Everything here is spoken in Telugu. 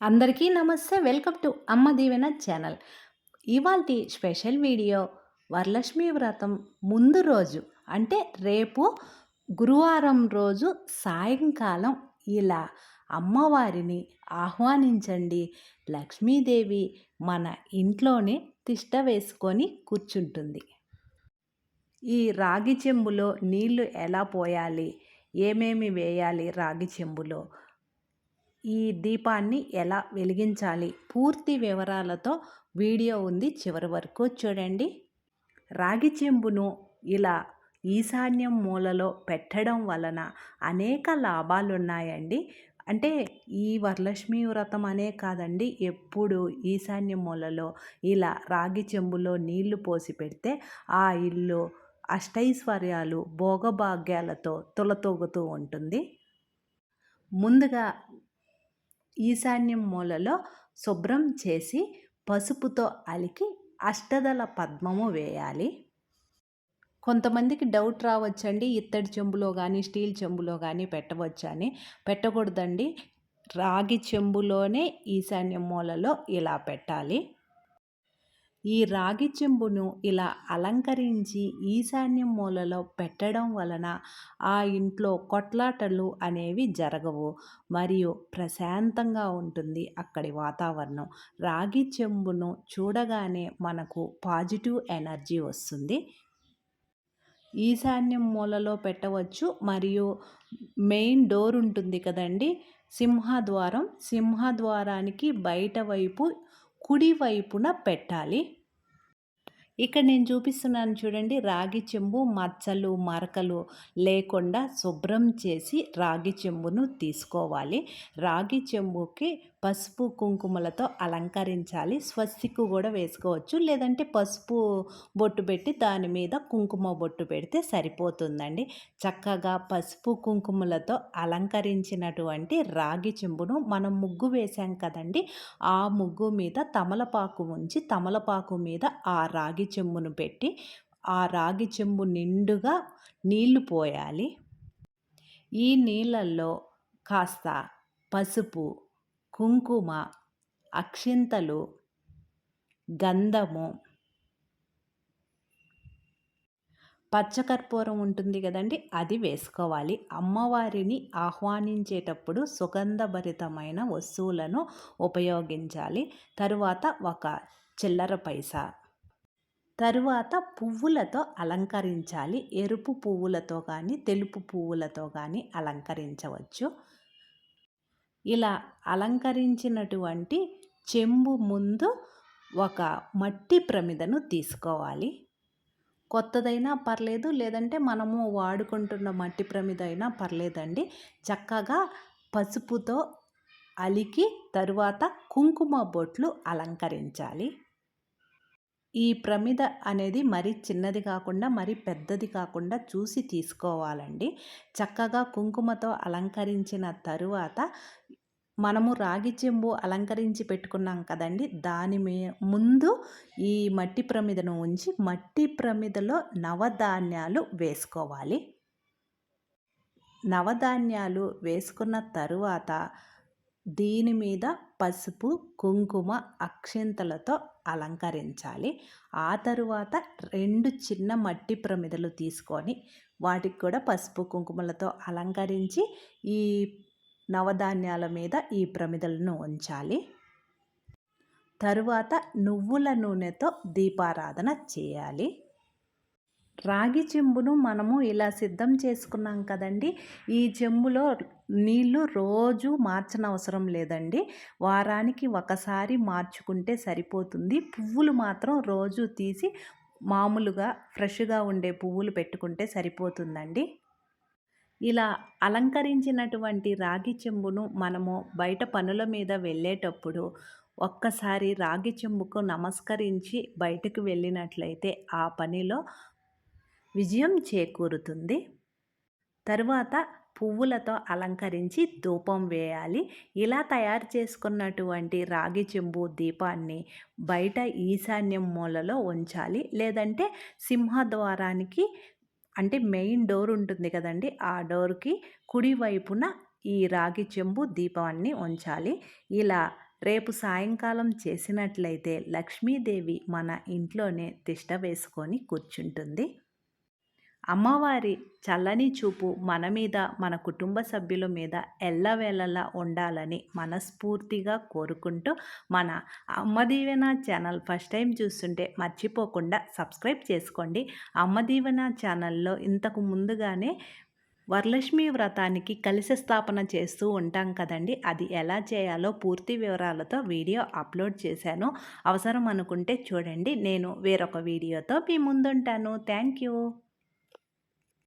అందరికీ నమస్తే. Welcome to Amma Deevena channel. ఇవాల్టి స్పెషల్ వీడియో వరలక్ష్మి వ్రతం ముందు రోజు అంటే రేపు గురువారం రోజు సాయంకాలం ఇలా అమ్మవారిని ఆహ్వానించండి. లక్ష్మీదేవి మన ఇంట్లోనే తిష్ట వేసుకొని కూర్చుంటుంది. ఈ రాగి చెంబులో నీళ్ళు ఎలా పోయాలి? ఏమేమి వేయాలి రాగి చెంబులో? ఈ దీపాన్ని ఎలా వెలిగించాలి? పూర్తి వివరాలతో వీడియో ఉంది చివరి వరకు చూడండి. రాగి చెంబును ఇలా ఈశాన్యం మూలలో పెట్టడం వలన అనేక లాభాలు ఉన్నాయండి అంటే ఈ వరలక్ష్మి వ్రతం అనే కాదండి ఎప్పుడు ఈశాన్య మూలలో ఇలా రాగి చెంబులో నీళ్ళు పోసి పెడితే ఆ ఇల్లు అష్టైశ్వర్యాలు భోగభాగ్యాలతో తులతూగుతూ ఉంటుంది. ముందుగా ఈశాన్యం మూలలో శుభ్రం చేసి పసుపుతో అలికి అష్టదల పద్మము వేయాలి. కొంతమందికి డౌట్ రావచ్చండి. ఇత్తడి చెంబులో కానీ స్టీల్ చెంబులో కానీ పెట్టవచ్చని. పెట్టకూడదండి. రాగి చెంబులోనే ఈశాన్య మూలలో ఇలా పెట్టాలి. ఈ రాగి చెంబును ఇలా అలంకరించి ఈశాన్యం మూలలో పెట్టడం వలన ఆ ఇంట్లో కొట్లాటలు అనేవి జరగవు. మరియు ప్రశాంతంగా ఉంటుంది అక్కడి వాతావరణం. రాగి చెంబును చూడగానే మనకు పాజిటివ్ ఎనర్జీ వస్తుంది. ఈశాన్యం మూలలో పెట్టవచ్చు. మరియు మెయిన్ డోర్ ఉంటుంది కదండి? సింహద్వారం. సింహద్వారానికి బయట వైపు కుడివైపున పెట్టాలి. ఇక్కడ నేను చూపిస్తున్నాను చూడండి రాగి చెంబు మచ్చలు మరకలు లేకుండా శుభ్రం చేసి రాగి చెంబును తీసుకోవాలి. రాగి చెంబుకి పసుపు కుంకుమలతో అలంకరించాలి. స్వస్తికు కూడా వేసుకోవచ్చు. లేదంటే పసుపు బొట్టు పెట్టి దాని మీద కుంకుమ బొట్టు పెడితే సరిపోతుందండి. చక్కగా పసుపు కుంకుమలతో అలంకరించినటువంటి రాగి చెంబును మనం ముగ్గు వేసాం కదండి ఆ ముగ్గు మీద తమలపాకు ఉంచి తమలపాకు మీద ఆ రాగి చెంబును పెట్టి ఆ రాగి చెంబు నిండుగా నీళ్ళు పోయాలి. ఈ నీళ్ళల్లో కాస్త పసుపు కుంకుమ అక్షింతలు గంధము పచ్చకర్పూరం ఉంటుంది కదండి అది వేసుకోవాలి. అమ్మవారిని ఆహ్వానించేటప్పుడు సుగంధభరితమైన వస్తువులను ఉపయోగించాలి. తరువాత ఒక చిల్లర పైసా తరువాత పువ్వులతో అలంకరించాలి. ఎరుపు పువ్వులతో కానీ తెలుపు పువ్వులతో కానీ అలంకరించవచ్చు. ఇలా అలంకరించినటువంటి చెంబు ముందు ఒక మట్టి ప్రమిదను తీసుకోవాలి. కొత్తదైనా పర్లేదు లేదంటే మనము వాడుకుంటున్న మట్టి ప్రమిద అయినా పర్లేదండి. చక్కగా పసుపుతో అలికి తరువాత కుంకుమ బొట్లు అలంకరించాలి. ఈ ప్రమిద అనేది మరీ చిన్నది కాకుండా మరీ పెద్దది కాకుండా చూసి తీసుకోవాలండి. చక్కగా కుంకుమతో అలంకరించిన తరువాత మనము రాగి చెంబు అలంకరించి పెట్టుకున్నాం కదండి. దాని మీ ముందు ఈ మట్టి ప్రమిదను ఉంచి మట్టి ప్రమిదలో నవధాన్యాలు వేసుకోవాలి. నవధాన్యాలు వేసుకున్న తరువాత దీని మీద పసుపు కుంకుమ అక్షింతలతో అలంకరించాలి. ఆ తరువాత రెండు చిన్న మట్టి ప్రమిదలు తీసుకొని వాటికి కూడా పసుపు కుంకుమలతో అలంకరించి ఈ నవధాన్యాల మీద ఈ ప్రమిదలను ఉంచాలి. తరువాత నువ్వుల నూనెతో దీపారాధన చేయాలి. రాగి చెంబును మనము ఇలా సిద్ధం చేసుకున్నాం కదండి. ఈ చెంబులో నీళ్ళు రోజు మార్చనవసరం లేదండి. వారానికి ఒకసారి మార్చుకుంటే సరిపోతుంది. పువ్వులు మాత్రం రోజు తీసి మామూలుగా ఫ్రెష్గా ఉండే పువ్వులు పెట్టుకుంటే సరిపోతుందండి. ఇలా అలంకరించినటువంటి రాగి చెంబును మనము బయట పనుల మీద వెళ్ళేటప్పుడు ఒక్కసారి రాగి చెంబుకు నమస్కరించి బయటకు వెళ్ళినట్లయితే ఆ పనిలో విజయం చేకూరుతుంది. తరువాత పువ్వులతో అలంకరించి ధూపం వేయాలి. ఇలా తయారు చేసుకున్నటువంటి రాగి చెంబు దీపాన్ని బయట ఈశాన్యం మూలలో ఉంచాలి. లేదంటే సింహద్వారానికి అంటే మెయిన్ డోర్ ఉంటుంది కదండి ఆ డోర్కి కుడివైపున ఈ రాగి చెంబు దీపాన్ని ఉంచాలి. ఇలా రేపు సాయంకాలం చేసినట్లయితే లక్ష్మీదేవి మన ఇంట్లోనే తిష్ట వేసుకొని కూర్చుంటుంది. అమ్మవారి చల్లని చూపు మన మీద మన కుటుంబ సభ్యుల మీద ఎల్లవేళలా ఉండాలని మనస్ఫూర్తిగా కోరుకుంటూ మన అమ్మదీవెన ఛానల్ ఫస్ట్ టైం చూస్తుంటే మర్చిపోకుండా సబ్స్క్రైబ్ చేసుకోండి. అమ్మదీవెన ఛానల్లో ఇంతకు ముందుగానే వరలక్ష్మి వ్రతానికి కలిసి స్థాపన చేస్తూ ఉంటాం కదండి. అది ఎలా చేయాలో పూర్తి వివరాలతో వీడియో అప్లోడ్ చేశాను. అవసరం అనుకుంటే చూడండి. నేను వేరొక వీడియోతో మీ ముందుంటాను. Thank you.